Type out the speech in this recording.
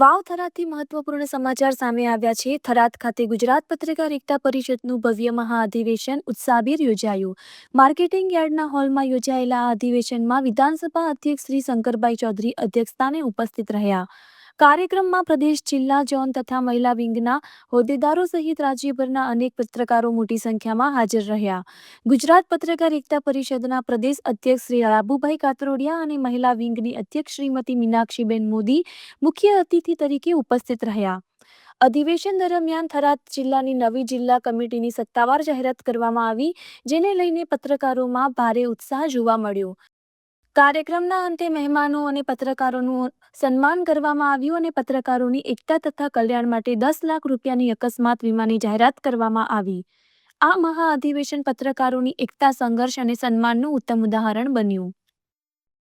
વાવ થરાદથી મહત્વપૂર્ણ સમાચાર સામે આવ્યા છે. થરાદ ખાતે ગુજરાત પત્રકાર એકતા પરિષદનું ભવ્ય મહાઅધિવેશન ઉત્સાહભેર યોજાયું. માર્કેટિંગ યાર્ડના હોલમાં યોજાયેલા આ અધિવેશનમાં વિધાનસભા અધ્યક્ષ શ્રી શંકરભાઈ ચૌધરી અધ્યક્ષતાને ઉપસ્થિત રહ્યા. કાર્યક્રમમાં પ્રદેશ જિલ્લા ઝોન તથા મહિલા વિંગના હોદ્દેદારો સહિત રાજ્યભરના અનેક પત્રકારો મોટી સંખ્યામાં હાજર રહ્યા. ગુજરાત પત્રકાર એકતા પરિષદના પ્રદેશ અધ્યક્ષ શ્રી લાભુભાઈ કાતરોડિયા અને મહિલા વિંગની અધ્યક્ષ શ્રીમતી મીનાક્ષીબેન મોદી મુખ્ય અતિથિ તરીકે ઉપસ્થિત રહ્યા. અધિવેશન દરમિયાન થરાદ જિલ્લાની નવી જિલ્લા કમિટીની સત્તાવાર જાહેરાત કરવામાં આવી, જેને લઈને પત્રકારોમાં ભારે ઉત્સાહ જોવા મળ્યો. કાર્યક્રમના અંતે મહેમાનો અને પત્રકારોનું સન્માન કરવામાં આવ્યું અને પત્રકારોની એકતા તથા કલ્યાણ માટે દસ લાખ રૂપિયાની અકસ્માત વીમાની જાહેરાત કરવામાં આવી. આ મહાઅધિવેશન પત્રકારોની એકતા, સંઘર્ષ અને સન્માનનું ઉત્તમ ઉદાહરણ બન્યું.